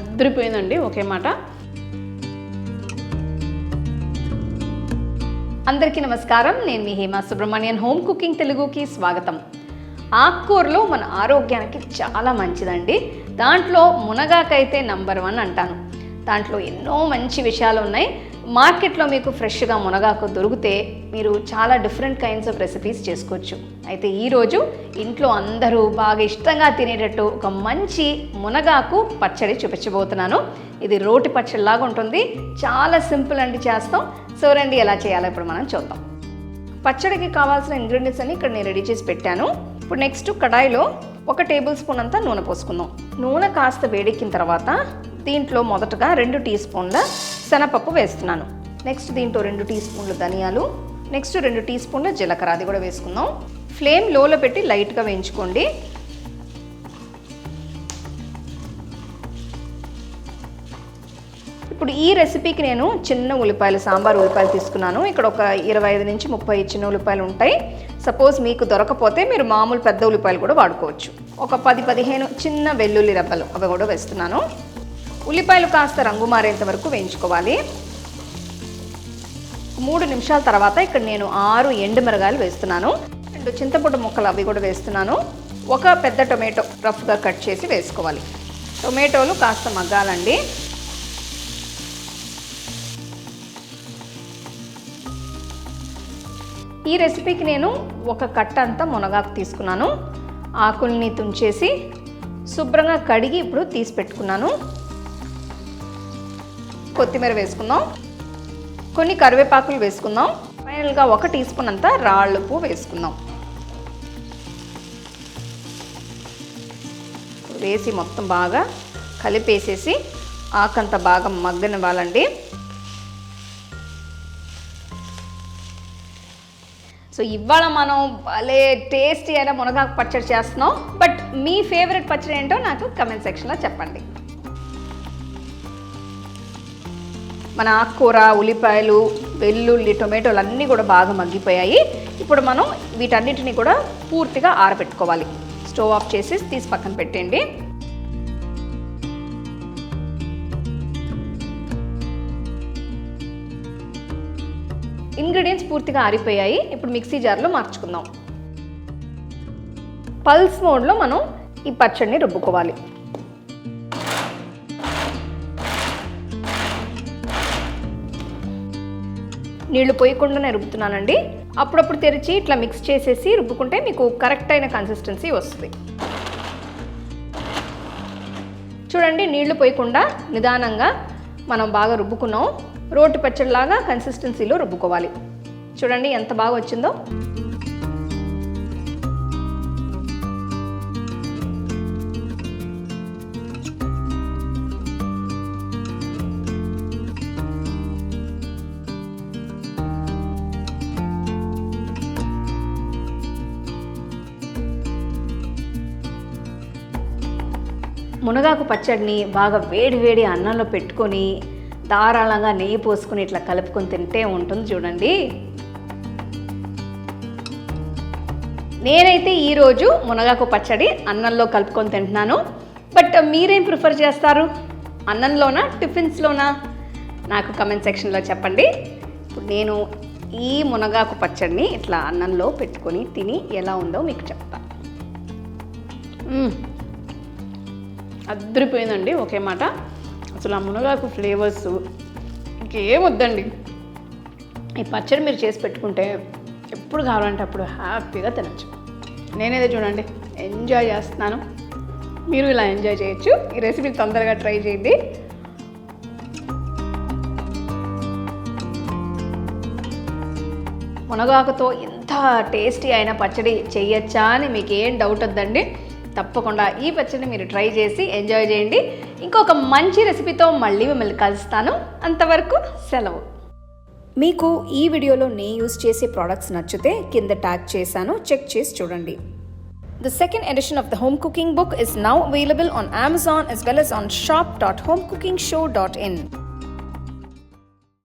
అద్దరిపోయిందండి ఒకే మాట. అందరికీ నమస్కారం నేను మీ హేమ సుబ్రహ్మణ్యన్ హోమ్ కుకింగ్ తెలుగుకి స్వాగతం. ఆకుకూరలో మన ఆరోగ్యానికి చాలా మంచిదండి. దాంట్లో మునగాకైతే నంబర్ వన్ అంటాను. దాంట్లో ఎన్నో మంచి విషయాలు ఉన్నాయి. మార్కెట్లో మీకు ఫ్రెష్గా మునగాకు దొరికితే మీరు చాలా డిఫరెంట్ కైండ్స్ ఆఫ్ రెసిపీస్ చేసుకోవచ్చు. అయితే ఈరోజు ఇంట్లో అందరూ బాగా ఇష్టంగా తినేటట్టు ఒక మంచి మునగాకు పచ్చడి చూపించబోతున్నాను. ఇది రోటి పచ్చడిలాగా ఉంటుంది. చాలా సింపుల్ అండి చేస్తాం. సో రండి ఎలా చేయాలో ఇప్పుడు మనం చూద్దాం. పచ్చడికి కావాల్సిన ఇంగ్రీడియంట్స్ అని ఇక్కడ నేను రెడీ చేసి పెట్టాను. ఇప్పుడు నెక్స్ట్ కడాయిలో ఒక టేబుల్ స్పూన్ అంతా నూనె పోసుకుందాం. నూనె కాస్త వేడెక్కిన తర్వాత దీంట్లో మొదటగా రెండు టీ స్పూన్ల శనపప్పు వేస్తున్నాను. నెక్స్ట్ దీంట్లో రెండు టీ స్పూన్ల ధనియాలు. నెక్స్ట్ రెండు టీ స్పూన్ల జీలకర్ర అది కూడా వేసుకుందాం. ఫ్లేమ్ లోలో పెట్టి లైట్గా వేయించుకోండి. ఇప్పుడు ఈ రెసిపీకి నేను చిన్న ఉల్లిపాయలు సాంబార్ ఉల్లిపాయలు తీసుకున్నాను. ఇక్కడ ఒక ఇరవై ఐదు నుంచి ముప్పై చిన్న ఉల్లిపాయలు ఉంటాయి. సపోజ్ మీకు దొరకపోతే మీరు మామూలు పెద్ద ఉల్లిపాయలు కూడా వాడుకోవచ్చు. ఒక పది పదిహేను చిన్న వెల్లుల్లి రెబ్బలు అవి కూడా వేస్తున్నాను. ఉల్లిపాయలు కాస్త రంగు మారేంత వరకు వేయించుకోవాలి. మూడు నిమిషాల తర్వాత ఇక్కడ నేను ఆరు ఎండు మిరగాయలు వేస్తున్నాను. రెండు చింతపండు ముక్కలు అవి కూడా వేస్తున్నాను. ఒక పెద్ద టొమాటో రఫ్గా కట్ చేసి వేసుకోవాలి. టొమాటోలు కాస్త మగ్గాలండి. ఈ రెసిపీకి నేను ఒక కట్ట అంతా మునగాకు తీసుకున్నాను. ఆకుల్ని తుంచేసి శుభ్రంగా కడిగి ఇప్పుడు తీసి పెట్టుకున్నాను. కొత్తిమీర వేసుకుందాం. కొన్ని కరివేపాకులు వేసుకుందాం. ఫైనల్గా ఒక టీ స్పూన్ అంతా రాళ్ళుపు వేసుకుందాం. వేసి మొత్తం బాగా కలిపేసేసి ఆకంత బాగా మగ్గనివ్వాలండి. సో ఇవాళ మనం భలే టేస్టీ అయిన మునగాకు పచ్చడి చేస్తున్నాం. బట్ మీ ఫేవరెట్ పచ్చడి ఏంటో నాకు కమెంట్ సెక్షన్లో చెప్పండి. మన ఆకుకూర ఉల్లిపాయలు వెల్లుల్లి టొమాటోలు అన్నీ కూడా బాగా మగ్గిపోయాయి. ఇప్పుడు మనం వీటన్నిటిని కూడా పూర్తిగా ఆరబెట్టుకోవాలి. స్టవ్ ఆఫ్ చేసి తీసి పక్కన పెట్టండి ఇంగ్రీడియంట్స్ పూర్తిగా ఆరిపోయాయి. ఇప్పుడు మిక్సీ జార్లో మార్చుకుందాం. పల్స్ మోడ్లో మనం ఈ పచ్చడిని రుబ్బుకోవాలి. నీళ్ళు పోయకుండానే రుబ్బుతున్నానండి. అప్పుడప్పుడు తెరిచి ఇట్లా మిక్స్ చేసేసి రుబ్బుకుంటే మీకు కరెక్ట్ అయిన కన్సిస్టెన్సీ వస్తుంది. చూడండి నీళ్ళు పోయకుండా నిదానంగా మనం బాగా రుబ్బుకున్నాం. రోటి పచ్చడిలాగా కన్సిస్టెన్సీలో రుబ్బుకోవాలి. చూడండి ఎంత బాగా వచ్చిందో. మునగాకు పచ్చడిని బాగా వేడి వేడి అన్నంలో పెట్టుకొని ధారాళంగా నెయ్యి పోసుకుని ఇట్లా కలుపుకొని తింటే ఉంటుంది చూడండి. నేనైతే ఈరోజు మునగాకు పచ్చడి అన్నంలో కలుపుకొని తింటున్నాను. బట్ మీరేం ప్రిఫర్ చేస్తారు? అన్నంలోనా టిఫిన్స్లోనా? నాకు కమెంట్ సెక్షన్లో చెప్పండి. ఇప్పుడు నేను ఈ మునగాకు పచ్చడిని ఇట్లా అన్నంలో పెట్టుకొని తిని ఎలా ఉందో మీకు చెప్తా. అద్దరిపోయిందండి ఒకే మాట. అసలు ఆ మునగాకు ఫ్లేవర్స్ ఇంకేం వద్దండి. ఈ పచ్చడి మీరు చేసి పెట్టుకుంటే ఎప్పుడు కావాలంటే అప్పుడు హ్యాపీగా తినచ్చు. నేనేదో చూడండి ఎంజాయ్ చేస్తున్నాను. మీరు ఇలా ఎంజాయ్ చేయొచ్చు. ఈ రెసిపీ తొందరగా ట్రై చేయండి. మునగాకుతో ఎంత టేస్టీ అయిన పచ్చడి చేయొచ్చా అని మీకు ఏం డౌట్ వద్దండి. తప్పకుండా ఈ పచ్చడిని మీరు ట్రై చేసి ఎంజాయ్ చేయండి. ఇంకొక మంచి రెసిపీతో మళ్ళీ మిమ్మల్ని కలుస్తాను. అంతవరకు సెలవు. మీకు ఈ వీడియోలో నే యూస్ చేసే ప్రోడక్ట్స్ నచ్చితే కింద ట్యాగ్ చేశాను చెక్ చేసి చూడండి. The second edition of the home cooking book is now available on Amazon as well as on shop dot home cooking show dot in